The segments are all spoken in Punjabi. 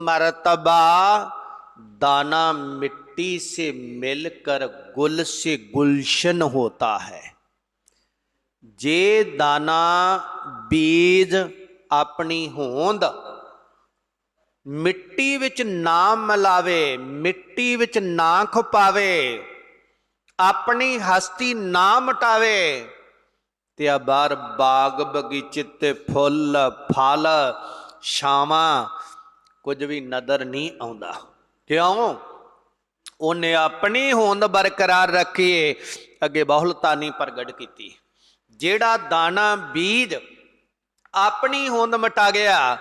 मर्तबा दाना मिट्टी से मिलकर गुल से गुलशन होता है ਜੇ ਦਾਣਾ ਬੀਜ ਆਪਣੀ ਹੋਂਦ ਮਿੱਟੀ ਵਿੱਚ ਨਾ ਮਿਲਾਵੇ ਮਿੱਟੀ ਵਿੱਚ ਨਾ ਖਪਾਵੇ ਆਪਣੀ ਹਸਤੀ ਨਾ ਮਟਾਵੇ ਤੇ ਆ ਬਾਹਰ ਬਾਗ ਬਗੀਚੇ ਤੇ ਫੁੱਲ ਫਲ ਛਾਵਾਂ ਕੁਝ ਵੀ ਨਜ਼ਰ ਨਹੀਂ ਆਉਂਦਾ। ਕਿਉਂ? ਉਹਨੇ ਆਪਣੀ ਹੋਂਦ ਬਰਕਰਾਰ ਰੱਖੀਏ ਅੱਗੇ ਬਹੁਲਤਾ ਨਹੀਂ ਪ੍ਰਗਟ ਕੀਤੀ। ਜਿਹੜਾ ਦਾਣਾ, ਬੀਜ ਆਪਣੀ ਹੋਂਦ ਮਟਾ ਗਿਆ,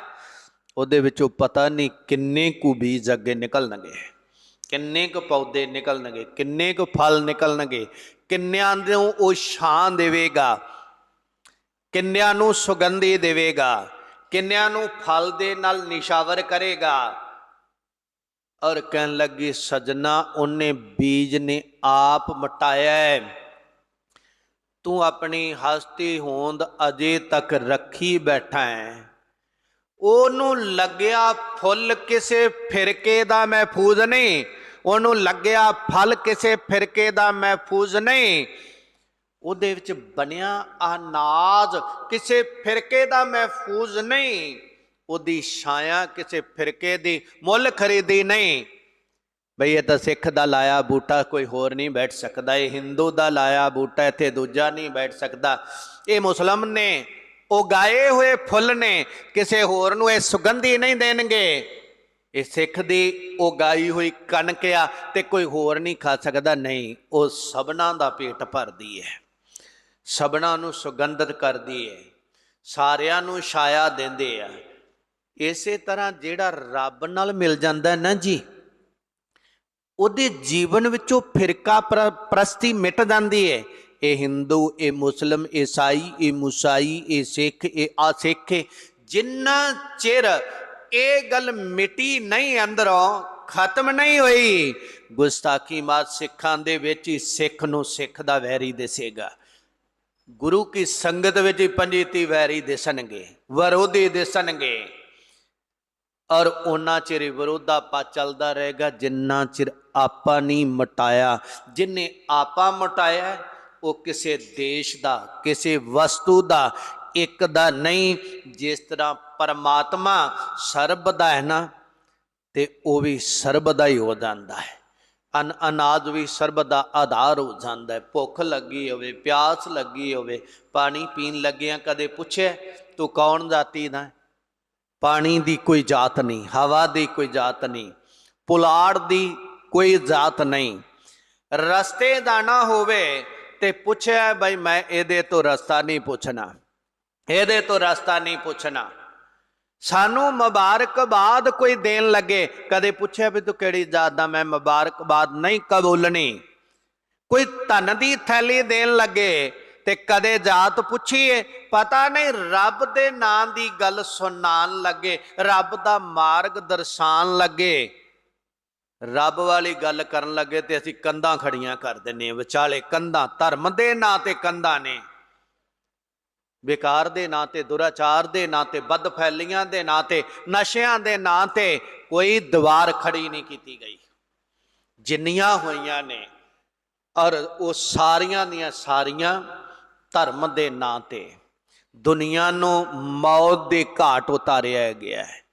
ਉਹਦੇ ਵਿੱਚੋਂ ਪਤਾ ਨਹੀਂ ਕਿੰਨੇ ਕੁ ਬੀਜ ਅੱਗੇ ਨਿਕਲਣਗੇ। ਕਿੰਨੇ ਕੁ ਪੌਦੇ ਨਿਕਲਣਗੇ, ਕਿੰਨੇ ਕੁ ਫਲ ਨਿਕਲਣਗੇ, ਕਿੰਨਿਆਂ ਨੂੰ ਉਹ ਛਾਂ ਦੇਵੇਗਾ, ਕਿੰਨਿਆਂ ਨੂੰ ਸੁਗੰਧੀ ਦੇਵੇਗਾ। ਕਿੰਨਿਆਂ ਨੂੰ ਫਲ ਦੇ ਨਾਲ ਨਿਸ਼ਾਵਰ ਕਰੇਗਾ? ਔਰ ਕਹਿਣ ਲੱਗੀ, ਸਜਣਾ, ਉਹਨੇ ਬੀਜ ਨੇ ਆਪ ਮਟਾਇਆ ਤੂੰ ਆਪਣੀ ਹਸਤੀ ਹੋਂਦ ਅਜੇ ਤੱਕ ਰੱਖੀ ਬੈਠਾ ਹੈ। ਉਹਨੂੰ ਲੱਗਿਆ ਫੁੱਲ ਕਿਸੇ ਫਿਰਕੇ ਦਾ ਮਹਿਫੂਜ਼ ਨਹੀਂ। ਉਹਨੂੰ ਲੱਗਿਆ ਫਲ ਕਿਸੇ ਫਿਰਕੇ ਦਾ ਮਹਿਫੂਜ਼ ਨਹੀਂ। ਉਹਦੇ ਵਿੱਚ ਬਣਿਆ ਅਨਾਜ, ਕਿਸੇ ਫਿਰਕੇ ਦਾ ਮਹਿਫੂਜ਼ ਨਹੀਂ। ਉਹਦੀ ਛਾਇਆ ਕਿਸੇ ਫਿਰਕੇ ਦੀ, ਮੁੱਲ ਖਰੀਦੀ ਨਹੀਂ। ਬਈ ਇਹ ਤਾਂ ਸਿੱਖ ਦਾ ਲਾਇਆ ਬੂਟਾ, ਕੋਈ ਹੋਰ ਨਹੀਂ ਬੈਠ ਸਕਦਾ। ਇਹ ਹਿੰਦੂ ਦਾ ਲਾਇਆ ਬੂਟਾ, ਇੱਥੇ ਦੂਜਾ ਨਹੀਂ ਬੈਠ ਸਕਦਾ। ਇਹ ਮੁਸਲਮ ਨੇ ਉਗਾਏ ਹੋਏ ਫੁੱਲ ਨੇ, ਕਿਸੇ ਹੋਰ ਨੂੰ ਇਹ ਸੁਗੰਧੀ ਨਹੀਂ ਦੇਣਗੇ। ਇਹ ਸਿੱਖ ਦੀ ਉਗਾਈ ਹੋਈ ਕਣਕ ਆ, ਤੇ ਕੋਈ ਹੋਰ ਨਹੀਂ ਖਾ ਸਕਦਾ। ਨਹੀਂ, ਉਹ ਸਭਨਾ ਦਾ ਪੇਟ ਭਰਦੀ ਹੈ। ਸਭਨਾਂ ਨੂੰ ਸੁਗੰਧਿਤ ਕਰਦੀ ਹੈ ਸਾਰਿਆਂ ਨੂੰ ਛਾਇਆ ਦਿੰਦੇ ਆ ਇਸੇ ਤਰ੍ਹਾਂ ਜਿਹੜਾ ਰੱਬ ਨਾਲ ਮਿਲ ਜਾਂਦਾ ਨਾ ਜੀ, ਉਹਦੇ ਜੀਵਨ ਵਿੱਚੋਂ ਫਿਰਕਾ ਪ੍ਰ- ਪ੍ਰਸਤੀ ਮਿਟ ਜਾਂਦੀ ਹੈ ਇਹ ਹਿੰਦੂ, ਇਹ ਮੁਸਲਮ ਈਸਾਈ, ਇਹ ਮੁਸਾਈ, ਇਹ ਸਿੱਖ, ਇਹ ਆ ਸਿੱਖ ਜਿੰਨਾ ਚਿਰ ਇਹ ਗੱਲ ਮਿਟੀ ਨਹੀਂ ਅੰਦਰੋਂ, ਖਤਮ ਨਹੀਂ ਹੋਈ, ਗੁਸਤਾਖੀ ਮਾਤ ਸਿੱਖਾਂ ਦੇ ਵਿੱਚ ਹੀ ਸਿੱਖ ਨੂੰ ਸਿੱਖ ਦਾ ਵੈਰੀ ਦਿਸੇਗਾ। ਗੁਰੂ ਕੀ ਸੰਗਤ ਵਿੱਚ ਹੀ ਪੰਜੀਤੀ ਵੈਰੀ ਦਿਸਣਗੇ, ਵਿਰੋਧੀ ਦਿਸਣਗੇ। ਔਰ ਉਹਨਾਂ ਚਿਰ ਹੀ ਵਿਰੋਧਾਪਾ ਚੱਲਦਾ ਰਹੇਗਾ, ਜਿੰਨਾ ਚਿਰ ਆਪਾ ਨਹੀਂ ਮਟਾਇਆ। ਜਿਨੇ ਆਪਾ ਮਟਾਇਆ, ਉਹ ਕਿਸੇ ਦੇਸ਼ ਦਾ, ਕਿਸੇ ਵਸਤੂ ਦਾ, ਇੱਕ ਦਾ ਨਹੀਂ। ਜਿਸ ਤਰ੍ਹਾਂ ਪਰਮਾਤਮਾ ਸਰਬ ਦਾ ਹੈ ਨਾ, ਤੇ ਉਹ ਵੀ ਸਰਬ ਦਾ ਹੀ ਹੋ ਜਾਂਦਾ ਹੈ। ਅਨ ਅਨਾਜ ਵੀ ਸਰਬ ਦਾ ਆਧਾਰ ਹੋ ਜਾਂਦਾ ਹੈ। ਭੁੱਖ ਲੱਗੀ ਹੋਵੇ, ਪਿਆਸ ਲੱਗੀ ਹੋਵੇ, ਪਾਣੀ ਪੀਣ ਲੱਗਿਆਂ ਕਦੇ ਪੁੱਛਿਆ ਤੂੰ ਕੌਣ ਜਾਤੀ ਦਾ ਪਾਣੀ ਦੀ ਕੋਈ ਜਾਤ ਨਹੀਂ, ਹਵਾ ਦੀ ਕੋਈ ਜਾਤ ਨਹੀਂ, ਪੁਲਾੜ ਦੀ ਕੋਈ ਜਾਤ ਨਹੀਂ। ਰਸਤੇ ਦਾ ਨਾ ਹੋਵੇ ਤੇ ਪੁੱਛਿਆ, ਬਈ ਮੈਂ ਇਹਦੇ ਤੋਂ ਰਸਤਾ ਨਹੀਂ ਪੁੱਛਣਾ, ਇਹਦੇ ਤੋਂ ਰਸਤਾ ਨਹੀਂ ਪੁੱਛਣਾ। ਸਾਨੂੰ ਮੁਬਾਰਕਬਾਦ ਕੋਈ ਦੇਣ ਲੱਗੇ। ਕਦੇ ਪੁੱਛਿਆ ਵੀ ਤੂੰ ਕਿਹੜੀ ਜਾਤ ਦਾ? ਮੈਂ ਮੁਬਾਰਕਬਾਦ ਨਹੀਂ ਕਬੂਲਣੀ ਕੋਈ ਧਨ ਦੀ ਥੈਲੀ ਦੇਣ ਲੱਗੇ ਤੇ ਕਦੇ ਜਾਤ ਪੁੱਛੀਏ, ਪਤਾ ਨਹੀਂ ਰੱਬ ਦੇ ਨਾਂ ਦੀ ਗੱਲ ਸੁਣਾਉਣ ਲੱਗੇ, ਰੱਬ ਦਾ ਮਾਰਗ ਦਰਸਾਉਣ ਲੱਗੇ। ਰੱਬ ਵਾਲੀ ਗੱਲ ਕਰਨ ਲੱਗੇ ਤੇ ਅਸੀਂ ਕੰਧਾਂ ਖੜੀਆਂ ਕਰ ਦਿੰਨੇ ਹਾਂ। ਵਿਚਾਲੇ ਕੰਧਾਂ, ਧਰਮ ਦੇ ਨਾਂ ਤੇ ਕੰਧਾਂ ਨੇ। ਵਿਕਾਰ ਦੇ ਨਾਂ ਤੇ, ਦੁਰਾਚਾਰ ਦੇ ਨਾਂ ਤੇ ਬਦ ਫੈਲੀਆਂ ਦੇ ਨਾਂ ਤੇ, ਨਸ਼ਿਆਂ ਦੇ ਨਾਂ ਤੇ ਕੋਈ ਦੀਵਾਰ ਖੜੀ ਨਹੀਂ ਕੀਤੀ ਗਈ। ਜਿੰਨੀਆਂ ਹੋਈਆਂ ਨੇ ਔਰ ਉਹ ਸਾਰੀਆਂ ਦੀਆਂ ਸਾਰੀਆਂ ਧਰਮ ਦੇ ਨਾਂ ਤੇ ਦੁਨੀਆ ਨੂੰ ਮੌਤ ਦੇ ਘਾਟ ਉਤਾਰਿਆ ਗਿਆ ਹੈ।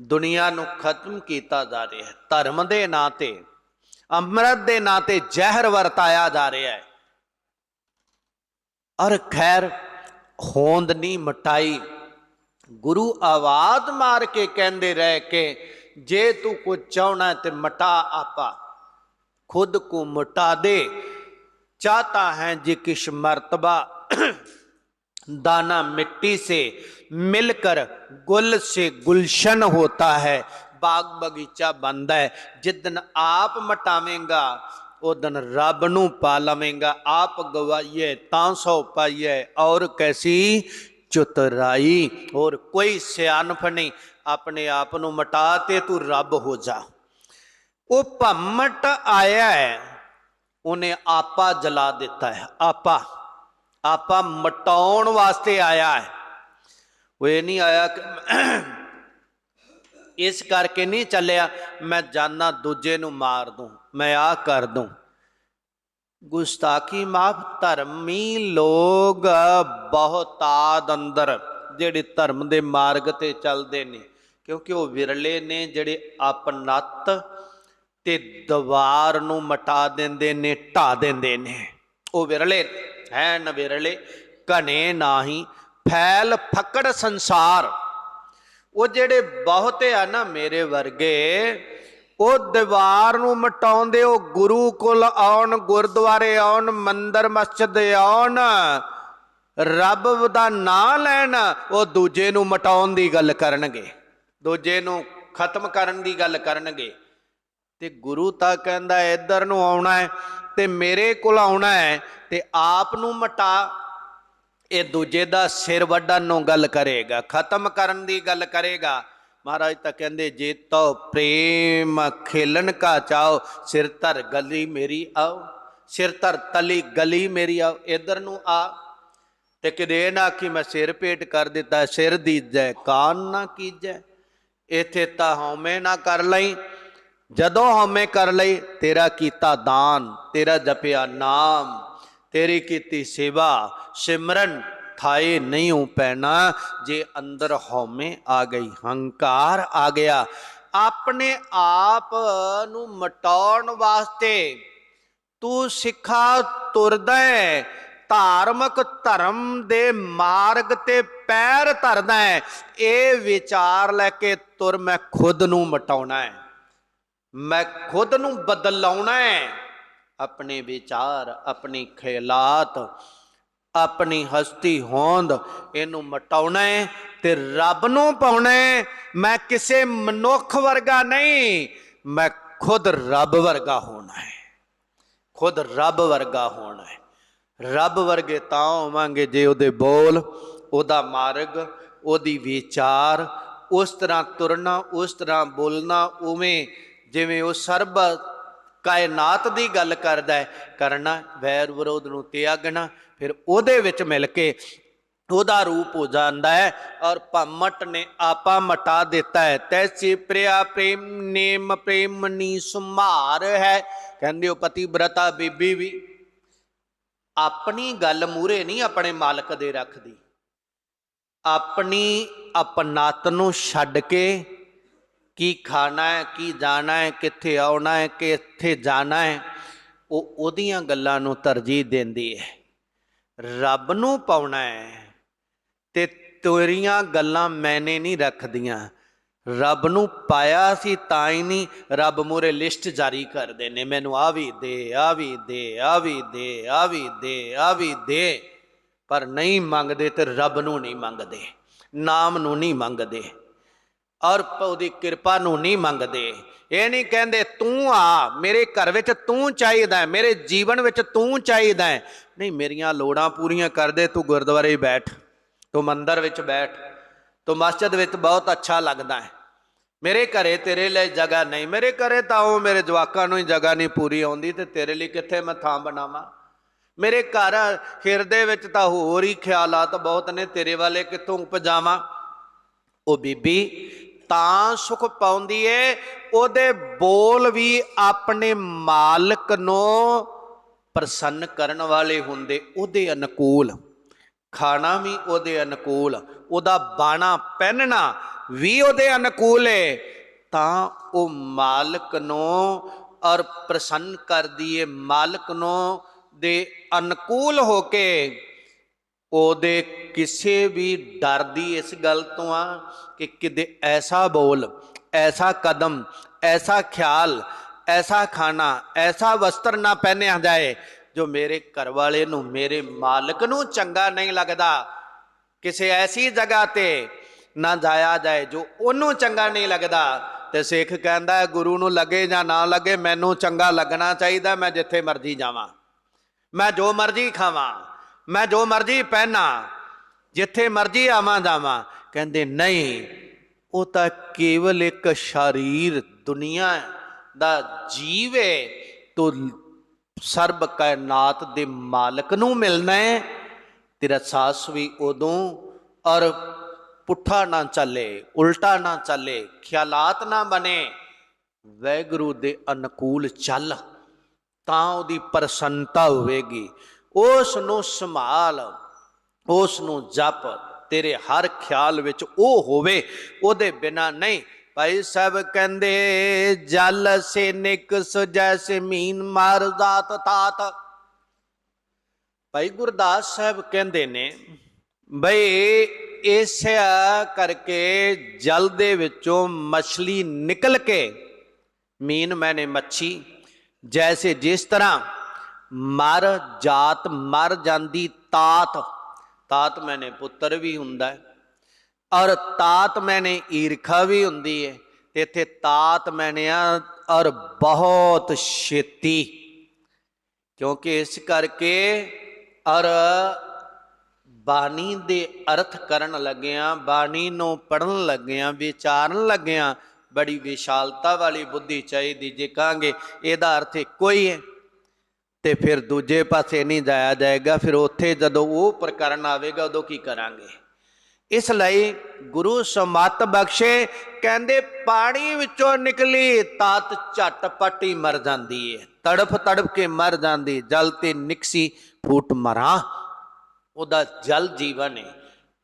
ਦੁਨੀਆ ਨੂੰ ਖਤਮ ਕੀਤਾ ਜਾ ਰਿਹਾ ਹੈ। ਧਰਮ ਦੇ ਨਾਂ ਤੇ, ਅੰਮ੍ਰਿਤ ਦੇ ਨਾਂ ਤੇ ਜ਼ਹਿਰ ਵਰਤਾਇਆ ਜਾ ਰਿਹਾ ਹੈ। ਔਰ ਖੈਰ ਹੋਂਦ ਨਹੀਂ ਮਟਾਈ ਗੁਰੂ ਆਵਾਜ਼ ਮਾਰ ਕੇ ਕਹਿੰਦੇ ਰਹਿ ਕਿ ਜੇ ਤੂੰ ਕੁਝ ਚਾਹਣਾ ਹੈ ਤੇ ਮਟਾ ਆਪਾ खुद को मिटा दे चाहता है जे किश मर्तबा दाना मिट्टी से मिलकर गुल से गुलशन होता है बाग बगीचा बनता है जिदन आप मटावेंगा ਉਦਨ ਰੱਬ ਨੂੰ ਪਾ ਲਵੇਂਗਾ, ਆਪ ਗਵਾਈਏ ਤਾਂ ਸੋ ਪਾਈਏ, ਔਰ ਕੈਸੀ? ਚੁਤਰਾਈ ਔਰ ਕੋਈ ਸਿਆਣਫ ਨਹੀਂ, ਆਪਣੇ ਆਪ ਨੂੰ ਮਟਾ ਤੇ ਤੂੰ ਰੱਬ ਹੋ ਜਾ। ਉਹ ਭੰਮਟ ਆਇਆ ਹੈ, ਉਹਨੇ ਆਪਾ ਜਲਾ ਦਿੱਤਾ ਹੈ, ਆਪਾ ਆਪਾ ਮਟਾਉਣ ਵਾਸਤੇ ਆਇਆ ਹੈ। ਉਹ ਇਹ ਨਹੀਂ ਆਇਆ ਕਿ ਇਸ ਕਰਕੇ ਨਹੀਂ ਚੱਲਿਆ, ਮੈਂ ਜਾਨਾ ਦੂਜੇ ਨੂੰ ਮਾਰ ਦੂੰ, ਮੈਂ ਆ ਕਰ ਦੂੰ। ਗੁਸਤਾਖੀ ਮਾਫ ਧਰਮੀ ਲੋਗ ਬਹੁਤਾਦ ਅੰਦਰ, ਜਿਹੜੇ ਧਰਮ ਦੇ ਮਾਰਗ ਤੇ ਚੱਲਦੇ ਨੇ, ਕਿਉਂਕਿ ਉਹ ਵਿਰਲੇ ਨੇ, ਜਿਹੜੇ ਆਪਨੱਤ ਤੇ ਦੀਵਾਰ ਨੂੰ ਮਟਾ ਦਿੰਦੇ ਨੇ, ਢਾ ਦਿੰਦੇ ਨੇ। ਉਹ ਵਿਰਲੇ ਹੈ ਨ ਵਿਰਲੇ ਘਨੇ ਨਾਹੀ, ਫੈਲ ਫਕੜ ਸੰਸਾਰ। ਉਹ ਜਿਹੜੇ ਬਹੁਤੇ ਆ ਨਾ ਮੇਰੇ ਵਰਗੇ, ਉਹ ਦੀਵਾਰ ਨੂੰ ਮਟਾਉਂਦੇ, ਉਹ ਗੁਰੂ ਕੋਲ ਆਉਣ, ਗੁਰਦੁਆਰੇ ਆਉਣ, ਮੰਦਰ, ਮਸਜਿਦ ਆਉਣ, ਰੱਬ ਦਾ ਨਾਂ ਲੈਣ, ਉਹ ਦੂਜੇ ਨੂੰ ਮਟਾਉਣ ਦੀ ਗੱਲ ਕਰਨਗੇ, ਦੂਜੇ ਨੂੰ ਖਤਮ ਕਰਨ ਦੀ ਗੱਲ ਕਰਨਗੇ। ਤੇ ਗੁਰੂ ਤਾਂ ਕਹਿੰਦਾ, ਇੱਧਰ ਨੂੰ ਆਉਣਾ ਹੈ ਤੇ ਮੇਰੇ ਕੋਲ ਆਉਣਾ ਹੈ ਤੇ ਆਪ ਨੂੰ ਮਟਾ ਇਹ ਦੂਜੇ ਦਾ ਸਿਰ ਵੱਢਣ ਨੂੰ ਗੱਲ ਕਰੇਗਾ, ਖਤਮ ਕਰਨ ਦੀ ਗੱਲ ਕਰੇਗਾ। ਮਹਾਰਾਜ ਤਾਂ ਕਹਿੰਦੇ, ਜੇ ਤੋ ਪ੍ਰੇਮ ਖੇਲਣ ਕਾ ਚਾਓ ਸਿਰ ਧਰ ਗਲੀ ਮੇਰੀ ਆਓ, ਸਿਰ ਧਰ ਤਲੀ ਗਲੀ ਮੇਰੀ ਆਓ, ਇਧਰ ਨੂੰ ਆ। ਤੇ ਕਿਦੇ ਨਾ ਕਿ ਮੈਂ ਸਿਰ ਭੇਟ ਕਰ ਦਿੱਤਾ, ਸਿਰ ਦੀਜੈ, ਕਾਨ ਨਾ ਕੀਜੈ। ਇਥੇ ਤਾਂ ਹਉਮੈ ਨਾ ਕਰ ਲਈ, ਜਦੋਂ ਹਉਮੈ ਕਰ ਲਈ, ਤੇਰਾ ਕੀਤਾ ਦਾਨ, ਤੇਰਾ ਜਪਿਆ ਨਾਮ। ਤੇਰੀ ਕੀਤੀ ਸੇਵਾ ਸਿਮਰਨ ਥਾਏ ਨਹੀਂ ਹੋ ਪੈਣਾ, ਜੇ ਅੰਦਰ ਹਉਮੈ ਆ ਗਈ, ਹੰਕਾਰ ਆ ਗਿਆ। ਆਪਣੇ ਆਪ ਨੂੰ ਮਟਾਉਣ ਵਾਸਤੇ ਤੂੰ ਸਿੱਖਾ ਤੁਰਦਾ ਹੈ ਧਾਰਮਿਕ ਧਰਮ ਦੇ ਮਾਰਗ ਤੇ ਪੈਰ ਧਰਦਾ ਹੈ ਇਹ ਵਿਚਾਰ ਲੈ ਕੇ ਤੁਰ ਮੈਂ ਖੁਦ ਨੂੰ ਮਟਾਉਣਾ ਹੈ ਮੈਂ ਖੁਦ ਨੂੰ ਬਦਲਾਉਣਾ ਹੈ ਆਪਣੇ ਵਿਚਾਰ, ਆਪਣੀ ਖਿਆਲਾਤ ਆਪਣੀ ਹਸਤੀ ਹੋਂਦ ਇਹਨੂੰ ਮਟਾਉਣਾ ਹੈ ਤੇ ਰੱਬ ਨੂੰ ਪਾਉਣਾ ਹੈ। ਮੈਂ ਕਿਸੇ ਮਨੁੱਖ ਵਰਗਾ ਨਹੀਂ, ਮੈਂ ਖੁਦ ਰੱਬ ਵਰਗਾ ਹੋਣਾ ਹੈ। ਖੁਦ ਰੱਬ ਵਰਗਾ ਹੋਣਾ ਹੈ। ਰੱਬ ਵਰਗੇ ਤਾਂ ਹੋਵਾਂਗੇ ਜੇ ਉਹਦੇ ਬੋਲ, ਉਹਦਾ ਮਾਰਗ, ਉਹਦੀ ਵਿਚਾਰ, ਉਸ ਤਰ੍ਹਾਂ ਤੁਰਨਾ, ਉਸ ਤਰ੍ਹਾਂ ਬੋਲਣਾ, ਉਵੇਂ ਜਿਵੇਂ ਉਹ ਸਰਬ ਕਾਇਨਾਤ ਦੀ ਗੱਲ ਕਰਦਾ ਹੈ। ਕਰਨਾ, ਵੈਰ ਵਿਰੋਧ ਨੂੰ ਤਿਆਗਣਾ, ਫਿਰ ਉਹਦੇ ਵਿੱਚ ਮਿਲ ਕੇ ਉਹਦਾ ਰੂਪ ਹੋ ਜਾਂਦਾ ਹੈ ਔਰ ਭਮਟ ਨੇ ਆਪਾ ਮਟਾ ਦਿੱਤਾ ਹੈ। ਤੈਸੀ ਪ੍ਰਿਆ ਪ੍ਰੇਮ ਨੇਮ ਪ੍ਰੇਮ ਨੀ ਸੁਮਾਰ ਹੈ। ਕਹਿੰਦੇ ਉਹ ਪਤੀ ਬ੍ਰਤਾ ਬੀਬੀ ਵੀ ਆਪਣੀ ਗੱਲ ਮੂਰੇ ਨਹੀਂ ਆਪਣੇ ਮਾਲਕ ਦੇ ਰੱਖਦੀ। ਆਪਣੀ ਆਪਣਤ ਨੂੰ ਛੱਡ ਕੇ ਕੀ ਖਾਣਾ ਹੈ, ਕੀ ਜਾਣਾ ਹੈ, ਕਿੱਥੇ ਆਉਣਾ ਹੈ, ਕਿੱਥੇ ਜਾਣਾ ਹੈ, ਉਹ ਉਹਦੀਆਂ ਗੱਲਾਂ ਨੂੰ ਤਰਜੀਹ ਦਿੰਦੀ ਹੈ। ਰੱਬ ਨੂੰ ਪਾਉਣਾ ਹੈ ਤੇ ਤੇਰੀਆਂ ਗੱਲਾਂ ਮੈਨੇ ਨਹੀਂ ਰੱਖਦੀਆਂ। ਰੱਬ ਨੂੰ ਪਾਇਆ ਸੀ ਤਾਂ ਹੀ ਨਹੀਂ ਰੱਬ ਮੂਰੇ ਲਿਸਟ ਜਾਰੀ ਕਰਦੇ ਨੇ। ਮੈਨੂੰ ਆ ਵੀ ਦੇ, ਆ ਵੀ ਦੇ, ਆ ਵੀ ਦੇ, ਆ ਵੀ ਦੇ, ਆ ਵੀ ਦੇ। ਪਰ ਨਹੀਂ ਮੰਗਦੇ ਤੇ ਰੱਬ ਨੂੰ ਨਹੀਂ ਮੰਗਦੇ, ਨਾਮ ਨੂੰ ਨਹੀਂ ਮੰਗਦੇ। ਔਰ ਉਹਦੀ ਕਿਰਪਾ ਨੂੰ ਨਹੀਂ ਮੰਗਦੇ। ਇਹ ਨਹੀਂ ਕਹਿੰਦੇ, ਤੂੰ ਆ, ਮੇਰੇ ਘਰ ਵਿੱਚ ਤੂੰ ਚਾਹੀਦਾ ਮੇਰੇ ਜੀਵਨ ਵਿੱਚ ਤੂੰ ਚਾਹੀਦਾ ਹੈ। ਨਹੀਂ, ਮੇਰੀਆਂ ਲੋੜਾਂ ਪੂਰੀਆਂ ਕਰ ਦੇ, ਤੂੰ ਗੁਰਦੁਆਰੇ ਬੈਠ, ਤੂੰ ਮੰਦਰ ਵਿੱਚ ਬੈਠ, ਤੂੰ ਮਸਜਿਦ ਵਿੱਚ ਬਹੁਤ ਅੱਛਾ ਲੱਗਦਾ ਹੈ। ਮੇਰੇ ਘਰੇ ਤੇਰੇ ਲਈ ਜਗ੍ਹਾ ਨਹੀਂ, ਮੇਰੇ ਘਰੇ ਤਾਂ ਉਹ ਮੇਰੇ ਜਵਾਕਾਂ ਨੂੰ ਹੀ ਜਗ੍ਹਾ ਨਹੀਂ ਪੂਰੀ ਆਉਂਦੀ ਤੇ ਤੇਰੇ ਲਈ ਕਿੱਥੇ ਮੈਂ ਥਾਂ ਬਣਾਵਾਂ? ਮੇਰੇ ਘਰ ਹਿਰਦੇ ਵਿੱਚ ਤਾਂ ਹੋਰ ਹੀ ਖਿਆਲਾਤ ਬਹੁਤ ਨੇ, ਤੇਰੇ ਵਾਲੇ ਕਿੱਥੋਂ ਉਪਜਾਵਾਂ? ਉਹ ਬੀਬੀ ਤਾਂ ਸੁਖ ਪਾਉਂਦੀ ਏ, ਉਹਦੇ ਬੋਲ ਵੀ ਆਪਣੇ ਮਾਲਕ ਨੂੰ ਪ੍ਰਸੰਨ ਕਰਨ ਵਾਲੇ ਹੁੰਦੇ, ਉਹਦੇ ਅਨੁਕੂਲ। ਖਾਣਾ ਵੀ ਉਹਦੇ ਅਨੁਕੂਲ, ਉਹਦਾ ਬਾਣਾ ਪਹਿਨਣਾ ਵੀ ਉਹਦੇ ਅਨੁਕੂਲ ਏ, ਤਾਂ ਉਹ ਮਾਲਕ ਨੂੰ ਔਰ ਪ੍ਰਸੰਨ ਕਰਦੀ ਏ, ਮਾਲਕ ਨੂੰ ਦੇ ਅਨੁਕੂਲ ਹੋ ਕੇ ਉਹਦੇ ਕਿਸੇ ਵੀ ਡਰ ਦੀ ਇਸ ਗੱਲ ਤੋਂ ਆ ਕਿ ਕਿਤੇ ਐਸਾ ਬੋਲ, ਐਸਾ ਕਦਮ, ਐਸਾ ਖਿਆਲ, ਐਸਾ ਖਾਣਾ, ਐਸਾ ਵਸਤਰ ਨਾ ਪਹਿਨਿਆ ਜਾਏ ਜੋ ਮੇਰੇ ਘਰ ਵਾਲੇ ਨੂੰ, ਮੇਰੇ ਮਾਲਕ ਨੂੰ ਚੰਗਾ ਨਹੀਂ ਲੱਗਦਾ। ਕਿਸੇ ਐਸੀ ਜਗ੍ਹਾ ਤੇ ਨਾ ਜਾਇਆ ਜਾਏ ਜੋ ਉਹਨੂੰ ਚੰਗਾ ਨਹੀਂ ਲੱਗਦਾ। ਤੇ ਸਿੱਖ ਕਹਿੰਦਾ ਹੈ ਗੁਰੂ ਨੂੰ ਲੱਗੇ ਜਾਂ ਨਾ ਲੱਗੇ, ਮੈਨੂੰ ਚੰਗਾ ਲੱਗਣਾ ਚਾਹੀਦਾ, ਮੈਂ ਜਿੱਥੇ ਮਰਜ਼ੀ ਜਾਵਾਂ। ਮੈਂ ਜੋ ਮਰਜ਼ੀ ਖਾਵਾਂ। ਮੈਂ ਜੋ ਮਰਜ਼ੀ ਪਹਿਨਾ, ਜਿੱਥੇ ਮਰਜ਼ੀ ਆਵਾਂ ਜਾਵਾਂ। ਕਹਿੰਦੇ, ਨਹੀਂ, ਉਹ ਤਾਂ ਕੇਵਲ ਇੱਕ ਸ਼ਰੀਰ ਦੁਨੀਆ ਦਾ ਜੀਵ ਹੈ ਤੋ ਸਰਬ ਕਾਇਨਾਤ ਦੇ ਮਾਲਕ ਨੂੰ ਮਿਲਣਾ ਹੈ ਤੇਰਾ ਸਾਸ ਵੀ ਉਦੋਂ, ਔਰ ਪੁੱਠਾ ਨਾ ਚੱਲੇ, ਉਲਟਾ ਨਾ ਚੱਲੇ, ਖਿਆਲਾਤ ਨਾ ਬਣੇ। ਵੈਗੁਰੂ ਦੇ ਅਨੁਕੂਲ ਚੱਲ, ਤਾਂ ਉਹਦੀ ਪ੍ਰਸੰਨਤਾ ਹੋਵੇਗੀ। ਉਸ ਨੂੰ ਸੰਭਾਲ ਉਸ ਨੂੰ ਜਪ, ਤੇਰੇ ਹਰ ਖਿਆਲ ਵਿੱਚ ਉਹ ਹੋਵੇ, ਉਹਦੇ ਬਿਨਾ ਨਹੀਂ। ਭਾਈ ਸਾਹਿਬ ਕਹਿੰਦੇ, ਜਲ ਸੇ ਨਿਕਸ ਮੀਨ ਮਾਰ ਤਾਤ। ਭਾਈ ਗੁਰਦਾਸ ਸਾਹਿਬ ਕਹਿੰਦੇ ਨੇ, ਬਈ ਇਸ ਕਰਕੇ ਜਲ ਦੇ ਵਿੱਚੋਂ ਮਛਲੀ ਨਿਕਲ ਕੇ, ਮੀਨ ਮੈਨੇ ਮੱਛੀ, ਜੈਸੇ ਜਿਸ ਤਰ੍ਹਾਂ ਮਰ ਜਾਤ ਮਰ ਜਾਂਦੀ ਤਾਤ। ਤਾਤ ਮੈਨੇ ਪੁੱਤਰ ਵੀ ਹੁੰਦਾ ਹੈ ਔਰ ਤਾਤ ਮੈਨੇ ਈਰਖਾ ਵੀ ਹੁੰਦੀ ਹੈ ਤੇ ਇੱਥੇ ਤਾਤ ਮੈਨੇ ਆ ਔਰ ਬਹੁਤ ਛੇਤੀ। ਕਿਉਂਕਿ ਇਸ ਕਰਕੇ ਔਰ ਬਾਣੀ ਦੇ ਅਰਥ ਕਰਨ ਲੱਗਿਆਂ, ਬਾਣੀ ਨੂੰ ਪੜਨ ਲੱਗਿਆਂ, ਵਿਚਾਰਨ ਲੱਗਿਆਂ ਬੜੀ ਵਿਸ਼ਾਲਤਾ ਵਾਲੀ ਬੁੱਧੀ ਚਾਹੀਦੀ ਜੇ ਕਹਾਂਗੇ, ਇਹਦਾ ਅਰਥ ਇੱਕੋ ਹੀ ਹੈ। ਤੇ ਫਿਰ ਦੂਜੇ ਪਾਸੇ ਨਹੀਂ ਜਾਇਆ ਜਾਏਗਾ। ਫਿਰ ਉੱਥੇ ਜਦੋਂ ਉਹ ਪ੍ਰਕਰਨ ਆਵੇਗਾ, ਉਦੋਂ ਕੀ ਕਰਾਂਗੇ? ਇਸ ਲਈ ਗੁਰੂ ਸਮਤ ਬਖਸ਼ੇ, ਕਹਿੰਦੇ ਪਾਣੀ ਵਿੱਚੋਂ ਨਿਕਲੀ ਤਾਤ ਝਟਪਟ ਹੀ ਮਰ ਜਾਂਦੀ ਏ। ਤੜਫ ਤੜਫ ਕੇ ਮਰ ਜਾਂਦੀ, ਜਲ ਤੇ ਨਿਕਸੀ ਫੂਟ ਮਰਾਂ। ਉਹਦਾ ਜਲ ਜੀਵਨ ਏ,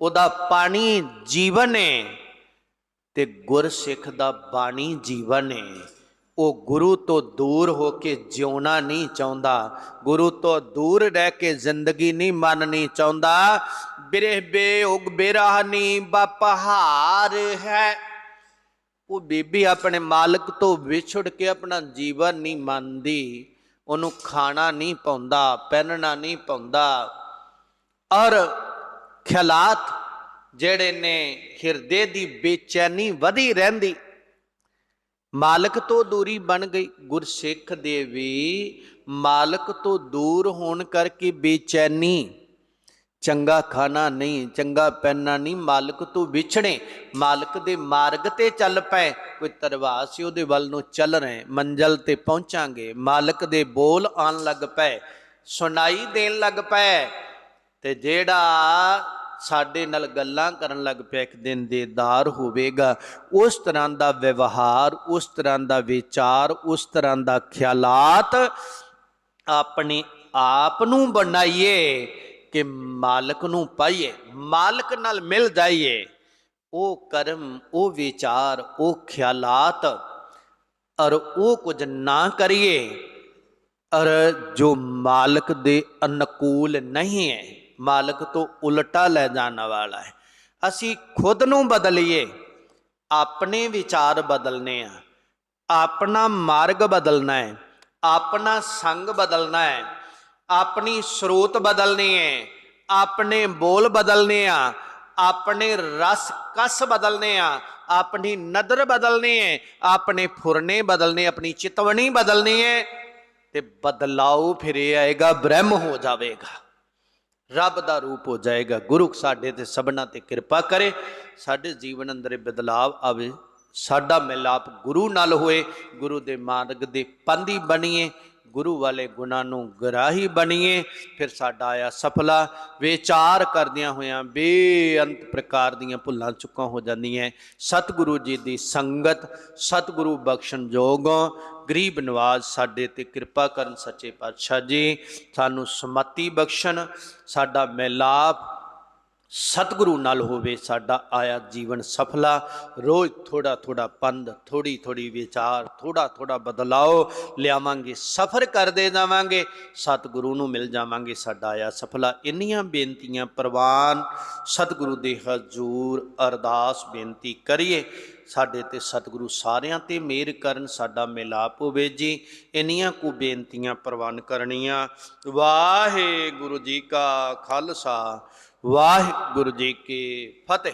ਉਹਦਾ ਪਾਣੀ ਜੀਵਨ ਏ ਤੇ ਗੁਰਸਿੱਖ ਦਾ ਬਾਣੀ ਜੀਵਨ ਏ। ਉਹ ਗੁਰੂ ਤੋਂ ਦੂਰ ਹੋ ਕੇ ਜਿਉਣਾ ਨਹੀਂ ਚਾਹੁੰਦਾ। ਗੁਰੂ ਤੋਂ ਦੂਰ ਰਹਿ ਕੇ ਜ਼ਿੰਦਗੀ ਨਹੀਂ ਮੰਨਣੀ ਚਾਹੁੰਦਾ। ਬਿਰਹ ਬੇਉਗ ਬਿਰਹਨੀ ਬਪਹਾਰ ਹੈ। ਉਹ ਬੀਬੀ ਆਪਣੇ ਮਾਲਕ ਤੋਂ ਵਿਛੜ ਕੇ ਆਪਣਾ ਜੀਵਨ ਨਹੀਂ ਮੰਨਦੀ। ਉਹਨੂੰ ਖਾਣਾ ਨਹੀਂ ਪਾਉਂਦਾ, ਪਹਿਨਣਾ ਨਹੀਂ ਪਾਉਂਦਾ। ਔਰ ਖਿਆਲਾਤ ਜਿਹੜੇ ਨੇ ਹਿਰਦੇ ਦੀ ਬੇਚੈਨੀ ਵਧੀ ਰਹਿੰਦੀ। ਮਾਲਕ ਤੋਂ ਦੂਰੀ ਬਣ ਗਈ, ਗੁਰਸਿੱਖ ਦੇ ਵੀ ਮਾਲਕ ਤੋਂ ਦੂਰ ਹੋਣ ਕਰਕੇ ਬੇਚੈਨੀ। ਚੰਗਾ ਖਾਣਾ ਨਹੀਂ, ਚੰਗਾ ਪਹਿਨਣਾ ਨਹੀਂ, ਮਾਲਕ ਤੋਂ ਵਿਛੜੇ। ਮਾਲਕ ਦੇ ਮਾਰਗ ਤੇ ਚੱਲ ਪਏ। ਕੋਈ ਤਰਵਾਸ ਉਹਦੇ ਵੱਲ ਨੂੰ ਚੱਲ ਰਹੇ। ਮੰਜ਼ਲ ਤੇ ਪਹੁੰਚਾਂਗੇ। ਮਾਲਕ ਦੇ ਬੋਲ ਆਣ ਲੱਗ ਪਏ। ਸੁਣਾਈ ਦੇਣ ਲੱਗ ਪਏ। ਤੇ ਜਿਹੜਾ ਸਾਡੇ ਨਾਲ ਗੱਲਾਂ ਕਰਨ ਲੱਗ ਪਿਆ, ਇੱਕ ਦਿਨ ਦੇਦਾਰ ਹੋਵੇਗਾ। ਉਸ ਤਰ੍ਹਾਂ ਦਾ ਵਿਵਹਾਰ, ਉਸ ਤਰ੍ਹਾਂ ਦਾ ਵਿਚਾਰ, ਉਸ ਤਰ੍ਹਾਂ ਦਾ ਖਿਆਲਾਤ ਆਪਣੇ ਆਪ ਨੂੰ ਬਣਾਈਏ ਕਿ ਮਾਲਕ ਨੂੰ ਪਾਈਏ, ਮਾਲਕ ਨਾਲ ਮਿਲ ਜਾਈਏ। ਉਹ ਕਰਮ, ਉਹ ਵਿਚਾਰ, ਉਹ ਖਿਆਲਾਤ, ਔਰ ਉਹ ਕੁਝ ਨਾ ਕਰੀਏ, ਔਰ ਜੋ ਮਾਲਕ ਦੇ ਅਨੁਕੂਲ ਨਹੀਂ ਹੈ ਮਾਲਕ ਤੋਂ ਉਲਟਾ ਲੈ ਜਾਣ ਵਾਲਾ ਹੈ। ਅਸੀਂ ਖੁਦ ਨੂੰ ਬਦਲੀਏ, ਆਪਣੇ ਵਿਚਾਰ ਬਦਲਨੇ ਆ। ਆਪਣਾ ਮਾਰਗ ਬਦਲਣਾ ਹੈ, ਆਪਣਾ ਸੰਗ ਬਦਲਣਾ ਹੈ, ਆਪਣੀ ਸਰੋਤ ਬਦਲਨੀ ਹੈ, ਆਪਣੇ ਬੋਲ ਬਦਲਨੇ ਆ, ਆਪਣੇ ਰਸ ਕਸ ਬਦਲਨੇ ਆ, ਆਪਣੀ ਨਦਰ ਬਦਲਨੀ ਹੈ, ਆਪਣੇ ਫੁਰਨੇ ਬਦਲਨੇ, ਆਪਣੀ ਚਿਤਵਣੀ ਬਦਲਨੀ ਹੈ ਤੇ ਬਦਲਾਉ ਫਿਰ ਆਏਗਾ, ਬ੍ਰਹਮ ਹੋ ਜਾਵੇਗਾ। ਰੱਬ ਦਾ ਰੂਪ ਹੋ ਜਾਏਗਾ। ਗੁਰੂ ਸਾਡੇ ਤੇ ਸਭਨਾ ਤੇ ਕਿਰਪਾ ਕਰੇ, ਸਾਡੇ ਜੀਵਨ ਅੰਦਰ ਬਦਲਾਵ ਆਵੇ, ਸਾਡਾ ਮਿਲਾਪ ਗੁਰੂ ਨਾਲ ਹੋਏ, ਗੁਰੂ ਦੇ ਮਾਰਗ ਦੇ ਪੰਦੀ ਬਣੀਏ ਗੁਰੂ ਵਾਲੇ ਗੁਣਾਂ ਨੂੰ ਗਰਾਹੀ ਬਣੀਏ, ਫਿਰ ਸਾਡਾ ਆਇਆ ਸਫਲਾ। ਵਿਚਾਰ ਕਰਦਿਆਂ ਹੋਇਆਂ ਬੇਅੰਤ ਪ੍ਰਕਾਰ ਦੀਆਂ ਭੁੱਲਾਂ ਚੁੱਕਾਂ ਹੋ ਜਾਂਦੀਆਂ ਸਤਿਗੁਰੂ ਜੀ ਦੀ ਸੰਗਤ, ਸਤਿਗੁਰੂ ਬਖਸ਼ਣ ਜੋਗੋਂ, ਗਰੀਬ ਨਵਾਜ਼ ਸਾਡੇ ਤੇ ਕਿਰਪਾ ਕਰਨ ਸੱਚੇ ਪਾਤਸ਼ਾਹ ਜੀ। ਸਾਨੂੰ ਸਮਤੀ ਬਖਸ਼ਣ, ਸਾਡਾ ਮਿਲਾਪ ਸਤਿਗੁਰੂ ਨਾਲ ਹੋਵੇ ਸਾਡਾ ਆਇਆ ਜੀਵਨ ਸਫਲਾ। ਰੋਜ਼ ਥੋੜਾ ਥੋੜਾ ਪੰਧ, ਥੋੜੀ ਥੋੜੀ ਵਿਚਾਰ, ਥੋੜਾ ਥੋੜਾ ਬਦਲਾਓ ਲਿਆਵਾਂਗੇ, ਸਫਰ ਕਰਦੇ ਜਾਵਾਂਗੇ, ਸਤਿਗੁਰੂ ਨੂੰ ਮਿਲ ਜਾਵਾਂਗੇ, ਸਾਡਾ ਆਇਆ ਸਫਲਾ। ਇੰਨੀਆਂ ਬੇਨਤੀਆਂ, ਪ੍ਰਵਾਨ ਸਤਿਗੁਰੂ ਦੇ ਹਜ਼ੂਰ ਅਰਦਾਸ ਬੇਨਤੀ ਕਰੀਏ। ਸਾਡੇ ਤੇ ਸਤਿਗੁਰੂ ਸਾਰਿਆਂ ਤੇ ਮਿਹਰ ਕਰਨ, ਸਾਡਾ ਮਿਲਾਪ ਹੋਵੇ ਜੀ। ਇੰਨੀਆਂ ਕੁ ਬੇਨਤੀਆਂ ਪ੍ਰਵਾਨ ਕਰਨੀਆਂ। ਵਾਹਿਗੁਰੂ ਜੀ ਕਾ ਖਾਲਸਾ। ਵਾਹਿਗੁਰੂ ਜੀ ਕੀ ਫਤਿਹ।